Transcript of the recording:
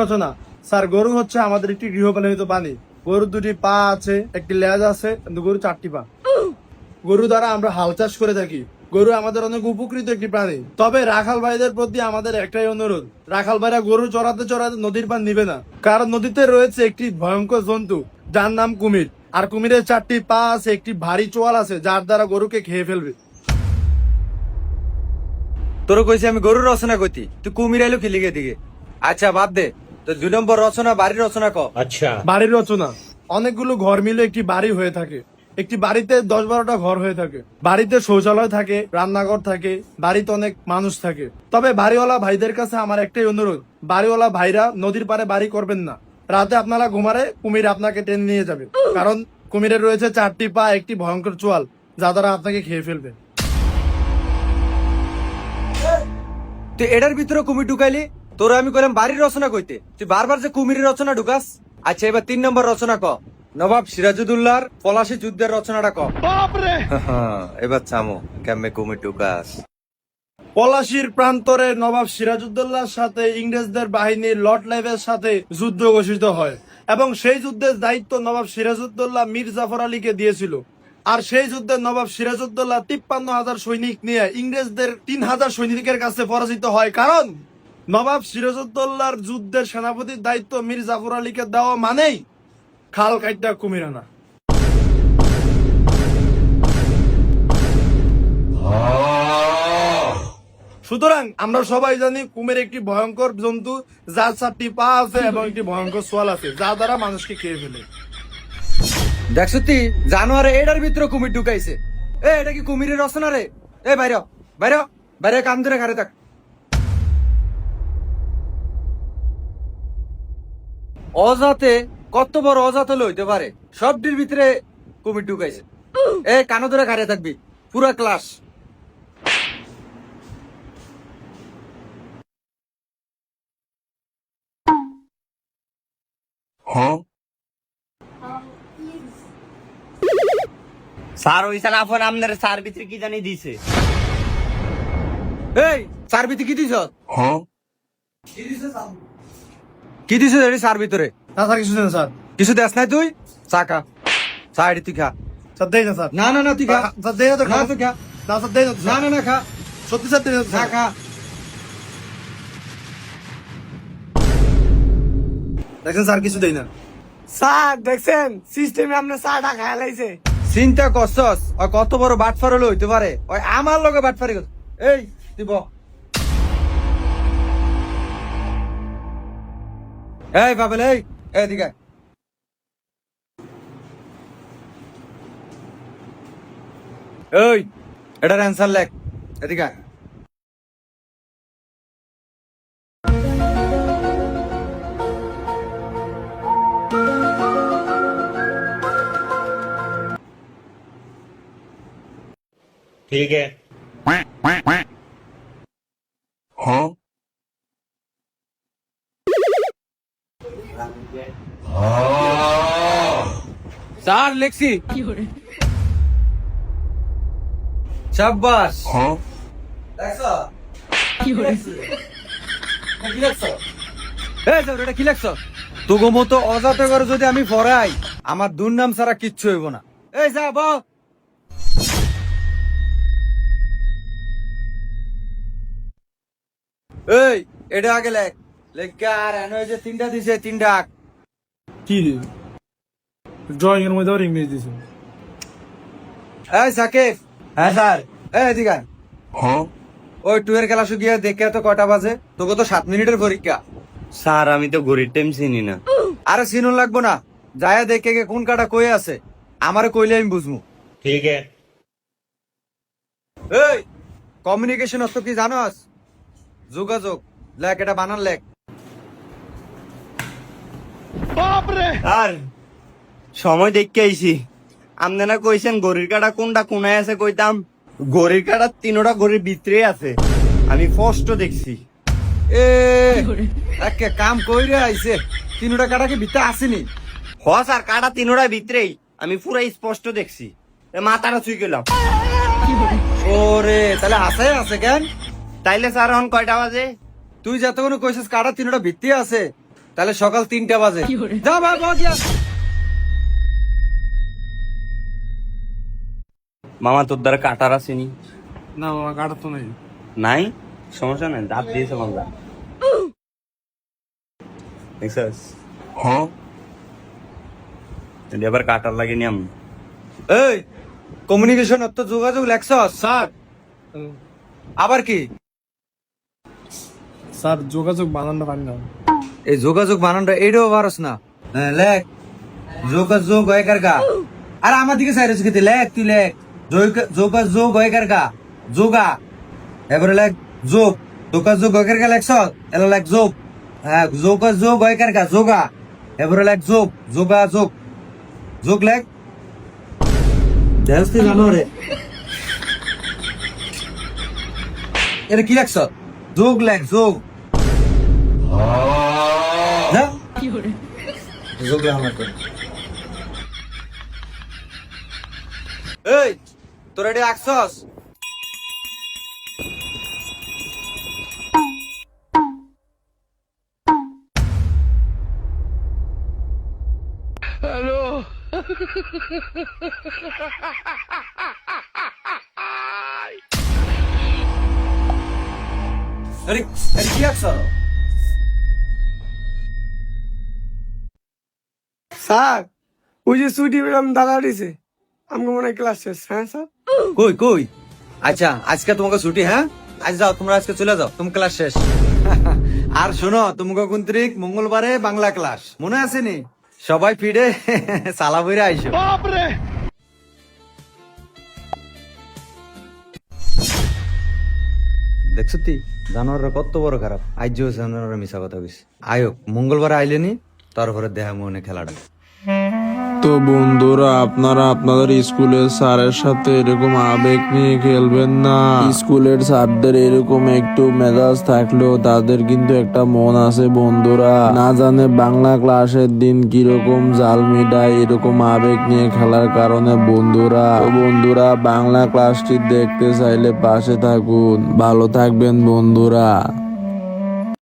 রচনা sir গরু হচ্ছে আমাদের একটি গৃহপালিত প্রাণী। দুটি পা আছে একটি লেজ আছে গরু চারটি পা। গরু দ্বারা আমরা হাল চাষ করে থাকি। গরু আমাদের অনেক উপকৃত একটি প্রাণী। তবে রাখাল ভাইদের প্রতি আমাদের একটাই অনুরোধ রাখাল ভাইরা গরু চড়াতে চড়াতে নদীর পান নিবে না। কারণ নদীতে রয়েছে একটি ভয়ঙ্কর জন্তু যার নাম কুমির। আর কুমিরের চারটি পা আছে একটি ভারী চোয়াল আছে যার দ্বারা গরুকে খেয়ে ফেলবে। তোর কইছি আমি গরু রচনা কইতি। তুই কুমির আইলো খিলিগে দিকে আচ্ছা বাদ দে। তো দুই নম্বর রচনা বাড়ির রচনা ক। আচ্ছা। বাড়ির রচনা। অনেকগুলো ঘর মিলে একটি বাড়ি হয়ে থাকে। একটি বাড়িতে দশ বারোটা ঘর হয়ে থাকে। বাড়িতে শৌচালয় থাকে রান্নাঘর থাকে বাড়িতে অনেক মানুষ থাকে। তবে বাড়িওয়ালা ভাইদের কাছে আমার একটাই অনুরোধ বাড়িওয়ালা ভাইরা নদীর পারে বাড়ি করবেন না। রাতে আপনারা ঘুমারে কুমির আপনাকে টেনে নিয়ে যাবে। কারণ কুমিরের রয়েছে চারটি পা একটি ভয়ঙ্কর চোয়াল যা দ্বারা আপনাকে খেয়ে ফেলবে। তুই এটার ভিতরে কুমির ঢুকাইলি তোর আমি কইলাম বাড়ির রচনা কইতে। তুই বারবার যে কুমিরের রচনা ঢুকাস আচ্ছা এবার তিন নম্বর রচনা ক। নবাব সিরাজুদ্দৌলার পলাশী যুদ্ধের রচনাটা ক। এবার চামো কেমনে কুমির ঢুকাস। পলাশির প্রান্তরে নবাব সিরাজউদ্দৌলার সাথে ইংরেজদের বাহিনীর লর্ড লাইভের সাথে যুদ্ধ ঘোষিত হয় এবং সেই যুদ্ধের দায়িত্ব নবাব সিরাজউদ্দৌলা মীর জাফর আলীকে দিয়েছিল। আর সেই যুদ্ধে নবাব সিরাজউদ্দৌলা তিপ্পান্ন হাজার সৈনিক নিয়ে ইংরেজদের তিন হাজার সৈনিকের কাছে পরাজিত হয়। কারণ নবাব সিরাজউদ্দৌলার যুদ্ধের সেনাপতির দায়িত্ব মীর জাফর আলীকে দেওয়া মানেই খাল কাইটা কুমির আনা। সুতরাং আমরা সবাই জানি কুমির একটি ভয়ঙ্কর জন্তু, যার চারটি পা আছে এবং একটি ভয়ঙ্কর সোয়াল আছে, যা দ্বারা মানুষকে খেয়ে ফেলে। দেখছ তুই জানোয়ারে এটার ভিতরে কুমির ঢুকাইছে। এ, এটা কি কুমিরের রচনা রে? এ, বাইরে বাইরে বাইরে ধরে ঘরে থাক। অজাতে, কত বড় অজাত হলে হইতে পারে, সবটির ভিতরে কুমির ঢুকাইছে। এ কানো ধরে ঘরে থাকবি, পুরা ক্লাস। স্যার ওই ফোন আপনার স্যার ভিতরে কি জানি দিছে। এই চার ভিতরে কি দিছ? কি দিছ এটি চার ভিতরে? না স্যার কিছু না স্যার। কিছু দেখ নাই তুই? চা খা। চা এটি তুই খা। স্যার দেই না স্যার। না না না তুই খা। স্যার দেই না তো খা তুই খা। না স্যার দেই না না না না খা। সত্যি স্যার দেই না খা স্যার। খা। দেখেন স্যার কিছু দেই না। স্যার দেখছেন? সিস্টেমে আপনার চাটা খায় লাইছে। চিন্তা করছস? ওই কত বড় বাটফার হলে হইতে পারে? ওই আমার লগে বাটফারি এই দিব এই, বাবেল, এই এদিকে। এই, এটার অ্যান্সার লেখ। এদিকে ठीक है স্যার লেখছি সাব্বাস দেখছো? কি লেখছো? এই যাও, এটা কি লেখছো? তোগো মতো অজাত করে যদি আমি পড়াই আমার দুর্নাম ছাড়া কিচ্ছু হইব না এই যা বাও এই এটা আগে লেখ। লেখা আর এনে যে তিনটা দিছে তিনটা কি ড্রয়িং এর মধ্যে ইংলিশ দিছে। এই সাকিব। হ্যাঁ স্যার। এই এদিকে হ্যাঁ? ওই টুয়ের খেলা শুকিয়ে দেখে তো কটা বাজে? তোকে তো সাত মিনিটের পরীক্ষা। স্যার আমি তো ঘড়ির টাইম চিনি না। আরে চিনুন লাগবো না। যায় দেখে গে কোন কাটা কই আছে? আমার কইলে আমি বুঝব ঠিক আছে। এই কমিউনিকেশন অত কি জানো জানোস? যোগাযোগ লেখ এটা বানান লেখ। স্যার সময় দেখতে আইছি। আপনারা কইছেন গড়ির কাটা কোনটা কোনায় আছে কইতাম? কাটা তিনোটা গড়ির ভিতরে আছে। আমি স্পষ্ট দেখছি। এ একে কাম কইরে আইছে তিনটা কাটা কি ভিতরে আসেনি? হ স্যার কাটা তিনোটা ভিতরেই। আমি পুরাই স্পষ্ট দেখছি। এ মাথাটা ছুই গেলাম। ওরে তাহলে আছে আছে কেন? তাইলে স্যার এখন কয়টা বাজে? তুই যতক্ষণ কইছিস কাটা তিনটা ভিত্তি আছে তাহলে সকাল তিনটা বাজে। যা ভাই বাবা গিয়া মামা তোর দ্বারা কাটার আসেনি না? মামা কাটা তো নেই। নাই? সমস্যা নাই দাঁত দিয়েছে মামলা দেখছিস? হ্যাঁ। এবার কাটার লাগে নিয়াম এই কমিউনিকেশন অত যোগাযোগ লেখছস। স্যার। আবার কি? স্যার যোগাযোগ বানানো পারি না এই যোগাযোগ বানানটা এইটাও পারস না। হ্যাঁ, লেখ। যোগাযোগ হয় কার গা? আর আমার দিকে সাইরেস খেতে লেখ তুই লেখ। যোগ- যোগাযোগ হয় কার গা? যোগা। এবারে লেখ যোগ। যোগাযোগ হয় কার গা লেখছ? এলা লেখ যোগ। হ্যাঁ যোগাযোগ হয় কার গা? যোগা। এবারে লেখ যোগ। যোগ লেখ। দেখছি জানো রে। এটা কি লেখছ? যোগ লেখ যোগ যা লেখ আমার করে। এই তোর এটি আঁকছস? আরে আরে কি আঁকছ স্যার ওই যে ছুটি পেলাম দাদা দিছে আমাকে মনে হয় ক্লাস শেষ হ্যাঁ স্যার? কই কই? আচ্ছা আজকে তোমাকে ছুটি হ্যাঁ? আজ যাও তোমরা আজকে চলে যাও তুমি ক্লাস শেষ। আর শোনো তোমাকে কুন্ত্রিক মঙ্গলবারে বাংলা ক্লাস মনে আছে নি? সবাই ফিরে সালা বইরে আইসো। দেখছ তুই জানোয়াররা কত বড় খারাপ। আজ জানোয়াররা মিশা কথা কইস আয়োক মঙ্গলবার আইলেনি তারপরে দেহা মনে খেলাটা। তো বন্ধুরা, আপনারা আপনাদের স্কুলের স্যারের সাথে এরকম আবেগ নিয়ে খেলবেন না। স্কুলের স্যারদের এরকম একটু মেজাজ থাকলেও তাদের কিন্তু একটা মন আছে বন্ধুরা। না জানে বাংলা ক্লাসের দিন কীরকম জাল মিডায় এরকম আবেগ নিয়ে খেলার কারণে বন্ধুরা। বন্ধুরা, বাংলা ক্লাসটি দেখতে চাইলে পাশে থাকুন। ভালো থাকবেন বন্ধুরা।